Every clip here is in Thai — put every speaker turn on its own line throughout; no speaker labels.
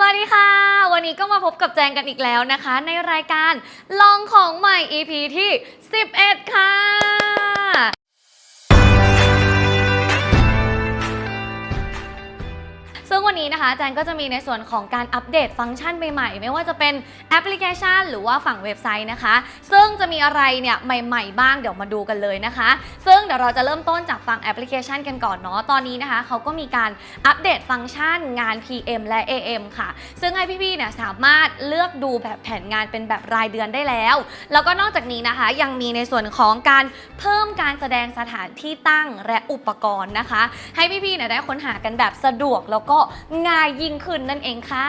สวัสดีค่ะ วันนี้ก็มาพบกับแจงกันอีกแล้วนะคะ ในรายการลองของใหม่ EP ที่ 11 ค่ะ ซึ่งวันนี้นะคะแจงก็จะมีในส่วนของการอัปเดตฟังก์ชันใหม่ๆ ไม่ว่าจะเป็นแอปพลิเคชัน หรือว่าฝั่งเว็บไซต์นะคะ ซึ่งจะมีอะไรเนี่ยใหม่ๆ บ้างเดี๋ยวมาดูกันเลยนะคะ ซึ่งเดี๋ยวเราจะเริ่มต้นจากฝั่งแอปพลิเคชันกันก่อนเนาะตอนนี้นะคะเขาก็มีการอัปเดตฟังก์ชันงาน PM และ AM ค่ะ ซึ่งให้พี่ๆเนี่ยสามารถเลือกดูแบบแผนงานเป็นแบบรายเดือนได้แล้ว แล้วก็นอกจากนี้นะคะยังมีในส่วนของการเพิ่มการแสดงสถานที่ตั้งและอุปกรณ์นะคะ ให้พี่ๆเนี่ยได้ค้นหากันแบบสะดวกแล้วก็ง่ายยิ่งขึ้นนั่นเองค่ะ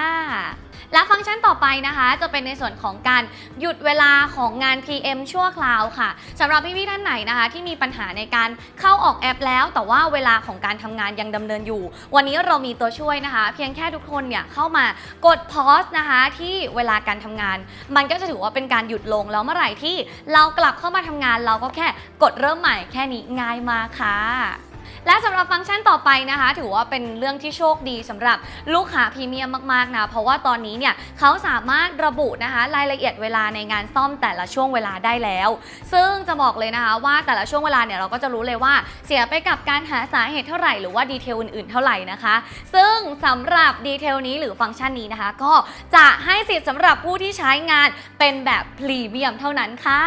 และฟังก์ชันต่อไปนะคะ จะเป็นในส่วนของการหยุดเวลาของงาน PM ชั่วคราวค่ะสำหรับพี่ๆท่านไหนนะคะ ที่มีปัญหาในการเข้าออกแอปแล้ว แต่ว่าเวลาของการทำงานยังดำเนินอยู่ วันนี้เรามีตัวช่วยนะคะ เพียงแค่ทุกคนเนี่ยเข้ามากดพอสนะคะที่เวลาการทำงาน มันก็จะถือว่าเป็นการหยุดลงแล้วเมื่อไหร่ที่เรากลับเข้ามาทำงานเราก็แค่กดเริ่มใหม่แค่นี้ง่ายมากค่ะ และสำหรับฟังก์ชันต่อไปนะคะ ถือว่าเป็นเรื่องที่โชคดีสำหรับลูกค้าพรีเมียมมากๆนะเพราะว่าตอนนี้เนี่ยเขาสามารถระบุนะคะรายละเอียดเวลาในงานซ่อมแต่ละช่วงเวลาได้แล้ว ซึ่งจะบอกเลยนะคะว่าแต่ละช่วงเวลาเนี่ยเราก็จะรู้เลยว่าเสียไปกับการหาสาเหตุเท่าไหร่หรือว่าดีเทลอื่นๆ เท่าไหร่นะคะ ซึ่งสำหรับดีเทลนี้หรือฟังก์ชันนี้นะคะ ก็จะให้สิทธิ์สำหรับผู้ที่ใช้งานเป็นแบบพรีเมียมเท่านั้นค่ะ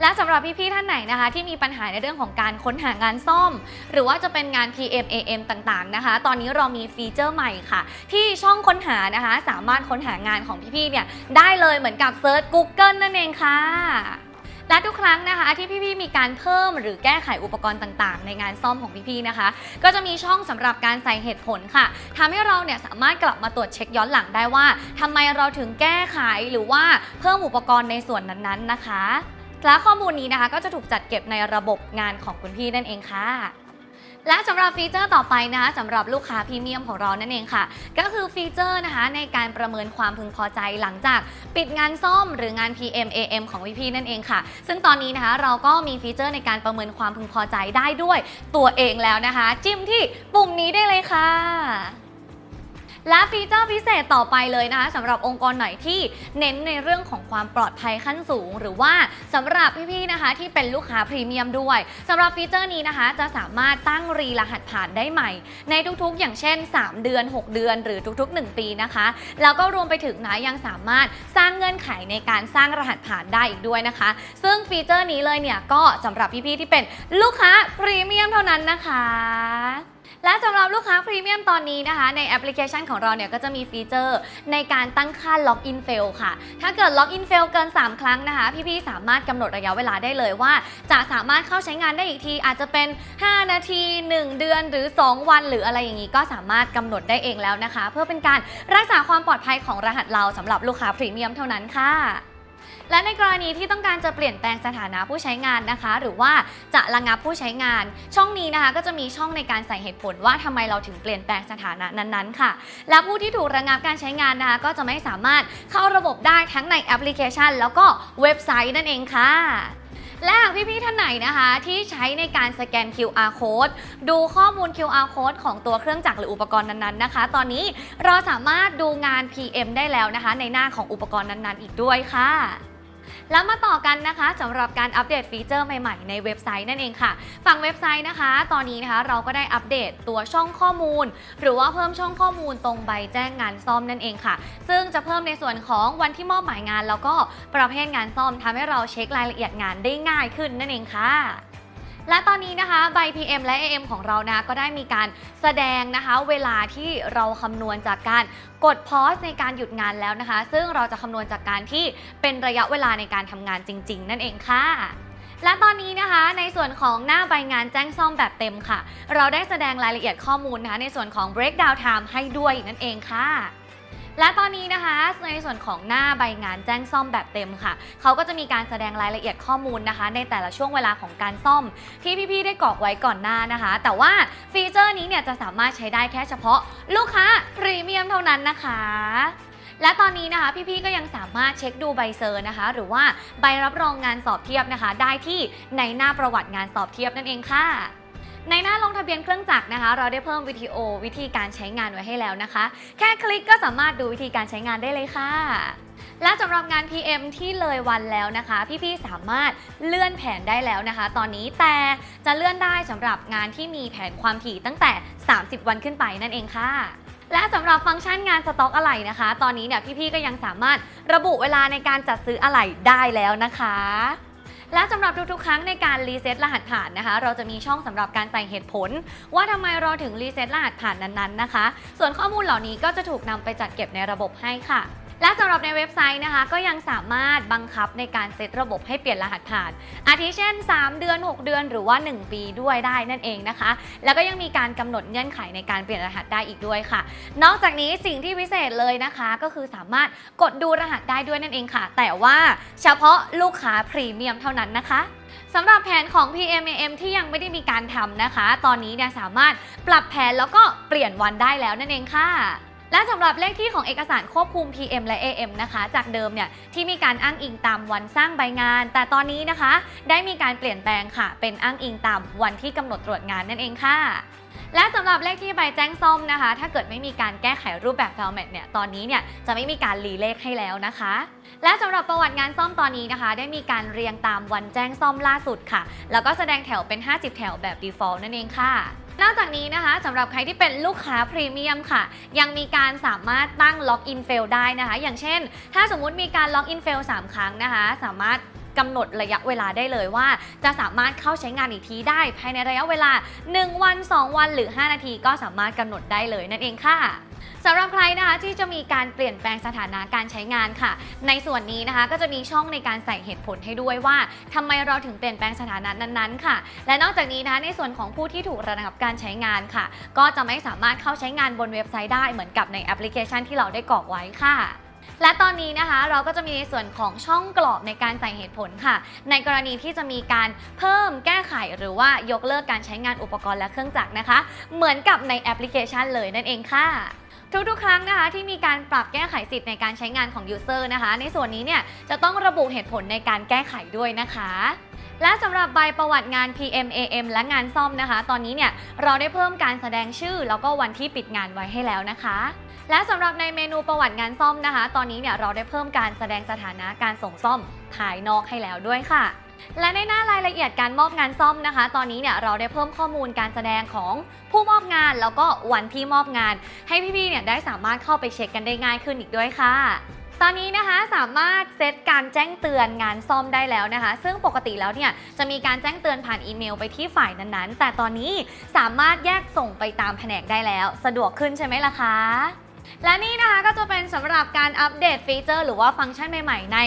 และสำหรับพี่ๆท่านไหนนะคะ ที่มีปัญหาในเรื่องของการค้นหางานซ่อม หรือว่าจะเป็นงาน PM AM ต่างๆนะคะ ตอนนี้เรามีฟีเจอร์ใหม่ค่ะ ที่ช่องค้นหานะคะ สามารถค้นหางานของพี่ๆเนี่ยได้เลยเหมือนกับเซิร์ช Google นั่นเองค่ะและทุกครั้งนะคะที่พี่ๆมีการเพิ่มหรือแก้ไขอุปกรณ์ต่างๆ ในงานซ่อมของพี่ๆนะคะ ก็จะมีช่องสำหรับการใส่เหตุผลค่ะทำให้เราเนี่ยสามารถกลับมาตรวจเช็คย้อนหลังได้ว่าทำไมเราถึงแก้ไขหรือว่าเพิ่มอุปกรณ์ในส่วนนั้นๆนะคะ และข้อมูลนี้นะคะก็จะถูกจัดเก็บในระบบงานของคุณพี่นั่นเองค่ะ และสำหรับฟีเจอร์ต่อไปนะคะสำหรับลูกค้าพรีเมียมของเรานั่นเองค่ะ ก็คือฟีเจอร์นะคะในการประเมินความพึงพอใจหลังจากปิดงานซ่อมหรืองาน PM AM ของพี่ๆนั่นเองค่ะ ซึ่งตอนนี้นะคะเราก็มีฟีเจอร์ในการประเมินความพึงพอใจได้ด้วยตัวเองแล้วนะคะ จิ้มที่ปุ่มนี้ได้เลยค่ะ และฟีเจอร์พิเศษต่อไปเลยนะคะสำหรับองค์กรไหนที่เน้นในเรื่องของความปลอดภัยขั้นสูง หรือว่าสำหรับพี่ๆนะคะที่เป็นลูกค้าพรีเมียมด้วยสำหรับฟีเจอร์นี้นะคะ จะสามารถตั้งรีรหัสผ่านได้ใหม่ ในทุกๆ อย่างเช่น 3 เดือน 6 เดือน หรือทุก ๆ 1 ปีนะคะ แล้วก็รวมไปถึงนะยังสามารถสร้างเงื่อนไขในการสร้างรหัสผ่านได้อีกด้วยนะคะ ซึ่งฟีเจอร์นี้เลยเนี่ยก็สำหรับพี่ๆที่เป็นลูกค้าพรีเมียมเท่านั้นนะคะ และสำหรับลูกค้าพรีเมียมตอนนี้นะคะ ในแอปพลิเคชันของเราเนี่ยก็จะมีฟีเจอร์ในการตั้งค่าล็อกอินเฟลค่ะ ถ้าเกิดล็อกอินเฟลเกิน 3 ครั้งนะคะ พี่ๆ สามารถกำหนดระยะเวลาได้เลยว่า จะสามารถเข้าใช้งานได้อีกที อาจจะเป็น 5 นาที 1 เดือนหรือ 2 วัน หรืออะไรอย่างนี้ก็สามารถกำหนดได้เองแล้วนะคะ เพื่อเป็นการรักษาความปลอดภัยของรหัสเราสำหรับลูกค้าพรีเมียมเท่านั้นค่ะ และในกรณีที่ต้องการจะเปลี่ยนแปลงสถานะผู้ใช้งานนะคะ หรือว่าจะระงับผู้ใช้งาน ช่องนี้นะคะก็จะมีช่องในการใส่เหตุผลว่าทำไมเราถึงเปลี่ยนแปลงสถานะนั้นๆ ค่ะ และผู้ที่ถูกระงับการใช้งานนะคะ ก็จะไม่สามารถเข้าระบบได้ทั้งในแอปพลิเคชัน แล้วก็เว็บไซต์นั่นเองค่ะ และหากพี่ๆท่านไหนนะคะ ที่ใช้ในการสแกน QR code ดูข้อมูล QR code ของตัวเครื่องจักรหรืออุปกรณ์นั้นๆนะคะ ตอนนี้เราสามารถดูงาน PM ได้แล้วนะคะ ในหน้าของอุปกรณ์นั้นๆ อีกด้วยค่ะ แล้วมาต่อกันนะคะสำหรับการอัปเดตฟีเจอร์ใหม่ๆ ในเว็บไซต์นั่นเองค่ะ ฝั่งเว็บไซต์นะคะ ตอนนี้นะคะเราก็ได้อัปเดตตัวช่องข้อมูล หรือว่าเพิ่มช่องข้อมูลตรงใบแจ้งงานซ่อมนั่นเองค่ะ ซึ่งจะเพิ่มในส่วนของวันที่มอบหมายงาน แล้วก็ประเภทงานซ่อมทำให้เราเช็ครายละเอียดงานได้ง่ายขึ้นนั่นเองค่ะ และตอนนี้นะคะใบ PM และ AM ของเรานะก็ได้มีการแสดงนะคะ เวลาที่เราคำนวณจากการกดพอสในการหยุดงานแล้วนะคะ ซึ่งเราจะคำนวณจากการที่เป็นระยะเวลาในการทำงานจริง ๆ นั่นเองค่ะและตอนนี้นะคะในส่วนของหน้าใบงานแจ้งซ่อมแบบเต็มค่ะ เราได้แสดงรายละเอียดข้อมูลนะคะในส่วนของ breakdown time ให้ด้วยนั่นเองค่ะ และตอนนี้นะคะในส่วนของหน้าใบงานแจ้งซ่อมแบบเต็มค่ะ เขาก็จะมีการแสดงรายละเอียดข้อมูลนะคะ ในแต่ละช่วงเวลาของการซ่อม ที่พี่ๆได้กรอกไว้ก่อนหน้านะคะ แต่ว่าฟีเจอร์นี้เนี่ยจะสามารถใช้ได้แค่เฉพาะลูกค้าพรีเมียมเท่านั้นนะคะและตอนนี้นะคะพี่ๆก็ยังสามารถเช็คดูใบเซอร์นะคะ หรือว่าใบรับรองงานสอบเทียบนะคะ ได้ที่ในหน้าประวัติงานสอบเทียบนั่นเองค่ะ ในหน้าลงทะเบียนเครื่องจักรนะคะ เราได้เพิ่มวิดีโอวิธีการใช้งานไว้ให้แล้วนะคะ แค่คลิกก็สามารถดูวิธีการใช้งานได้เลยค่ะและสำหรับงาน PM ที่เลยวันแล้วนะคะ พี่ๆ สามารถเลื่อนแผนได้แล้วนะคะ ตอนนี้แต่จะเลื่อนได้สำหรับงานที่มีแผนความถี่ตั้งแต่ 30 วันขึ้นไปนั่นเองค่ะ และสำหรับฟังก์ชันงานสต็อกอะไหล่นะคะ ตอนนี้เนี่ยพี่ๆ ก็ยังสามารถระบุเวลาในการจัดซื้ออะไหล่ได้แล้วนะคะ และสำหรับทุกๆ ครั้งในการรีเซ็ตรหัสผ่านนะคะ เราจะมีช่องสำหรับการใส่เหตุผล ว่าทำไมเราถึงรีเซ็ตรหัสผ่านนั้นๆนะคะ ส่วนข้อมูลเหล่านี้ก็จะถูกนำไปจัดเก็บในระบบให้ค่ะ และสำหรับในเว็บไซต์นะคะ ก็ยังสามารถบังคับในการเซตระบบให้เปลี่ยนรหัสผ่าน อาทิเช่น 3 เดือน 6 เดือนหรือว่า 1 ปีด้วยได้นั่นเองนะคะ แล้วก็ยังมีการกำหนดเงื่อนไขในการเปลี่ยนรหัสได้อีกด้วยค่ะ นอกจากนี้สิ่งที่พิเศษเลยนะคะ ก็คือสามารถกดดูรหัสได้ด้วยนั่นเองค่ะ แต่ว่าเฉพาะลูกค้าพรีเมียมเท่านั้นนะคะสำหรับแผนของ PMAM ที่ยังไม่ได้มีการทำนะคะ ตอนนี้เนี่ยสามารถปรับแผนแล้วก็เปลี่ยนวันได้แล้วนั่นเองค่ะ และสำหรับเลขที่ของเอกสารควบคุม PM และ AM นะคะ จากเดิมเนี่ยที่มีการอ้างอิงตามวันสร้างใบงาน แต่ตอนนี้นะคะ ได้มีการเปลี่ยนแปลงค่ะ เป็นอ้างอิงตามวันที่กำหนดตรวจงานนั่นเองค่ะและสำหรับเลขที่ใบแจ้งซ่อมนะคะ ถ้าเกิดไม่มีการแก้ไขรูปแบบ format เนี่ย ตอนนี้เนี่ยจะไม่มีการรีเลขให้แล้วนะคะ และสำหรับประวัติงานซ่อมตอนนี้นะคะ ได้มีการเรียงตามวันแจ้งซ่อมล่าสุดค่ะ แล้วก็แสดงแถวเป็น 50 แถวแบบ default นั่นเองค่ะ นอกจากนี้นะคะสำหรับใครที่เป็นลูกค้าพรีเมียมค่ะ ยังมีการสามารถตั้งล็อกอินเฟลได้นะคะ อย่างเช่น ถ้าสมมุติมีการล็อกอินเฟล3ครั้งนะคะ สามารถกำหนดระยะเวลาได้เลยว่า จะสามารถเข้าใช้งานอีกทีได้ภายในระยะเวลา 1 วัน 2 วันหรือ 5 นาทีก็สามารถกำหนดได้เลยนั่นเองค่ะ สำหรับใครนะคะที่จะมีการเปลี่ยนแปลงสถานะการใช้งานค่ะ ในส่วนนี้นะคะก็จะมีช่องในการใส่เหตุผลให้ด้วยว่าทำไมเราถึงเปลี่ยนแปลงสถานะนั้นๆค่ะ และนอกจากนี้นะคะในส่วนของผู้ที่ถูกระงับการใช้งานค่ะ ก็จะไม่สามารถเข้าใช้งานบนเว็บไซต์ได้เหมือนกับในแอปพลิเคชันที่เราได้กรอกไว้ค่ะและตอนนี้นะคะเราก็จะมีในส่วนของช่องกรอบในการใส่เหตุผลค่ะ ในกรณีที่จะมีการเพิ่มแก้ไขหรือว่ายกเลิกการใช้งานอุปกรณ์และเครื่องจักรนะคะ เหมือนกับในแอปพลิเคชันเลยนั่นเองค่ะ ทุกๆ ครั้งนะคะที่มีการปรับแก้ไขสิทธิ์ในการใช้งานของยูเซอร์นะคะ ในส่วนนี้เนี่ยจะต้องระบุเหตุผลในการแก้ไขด้วยนะคะและสำหรับใบประวัติงาน PMAM และงานซ่อมนะคะ ตอนนี้เนี่ยเราได้เพิ่มการแสดงชื่อ แล้วก็วันที่ปิดงานไว้ให้แล้วนะคะ และสำหรับในเมนูประวัติงานซ่อมนะคะ ตอนนี้เนี่ยเราได้เพิ่มการแสดงสถานะการส่งซ่อมภายนอกให้แล้วด้วยค่ะ และในหน้ารายละเอียดการมอบงานซ่อมนะคะ ตอนนี้เนี่ยเราได้เพิ่มข้อมูลการแสดงของผู้มอบงานแล้วก็วันที่มอบงาน ให้พี่ๆเนี่ยได้สามารถเข้าไปเช็คกันได้ง่ายขึ้นอีกด้วยค่ะตอนนี้นะคะสามารถเซตการแจ้งเตือนงานซ่อมได้แล้วนะคะ ซึ่งปกติแล้วเนี่ยจะมีการแจ้งเตือนผ่านอีเมลไปที่ฝ่ายนั้นๆ แต่ตอนนี้สามารถแยกส่งไปตามแผนกได้แล้ว สะดวกขึ้นใช่ไหมล่ะคะ และนี่นะคะก็จะเป็นสำหรับการอัปเดตฟีเจอร์ หรือว่าฟังก์ชันใหม่ๆ ใน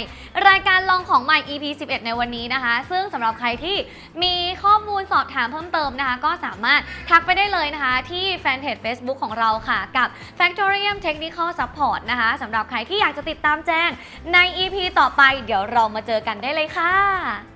รายการลองของใหม่ EP 11 ในวันนี้นะคะ ซึ่งสำหรับใครที่มีข้อมูลสอบถามเพิ่มเติมนะคะ ก็สามารถทักไปได้เลยนะคะ ที่แฟนเพจ Facebook ของเราค่ะ กับ Factorium Technical Support นะคะสำหรับใครที่อยากจะติดตามแจ้งใน EP ต่อไป เดี๋ยวเรามาเจอกันได้เลยค่ะ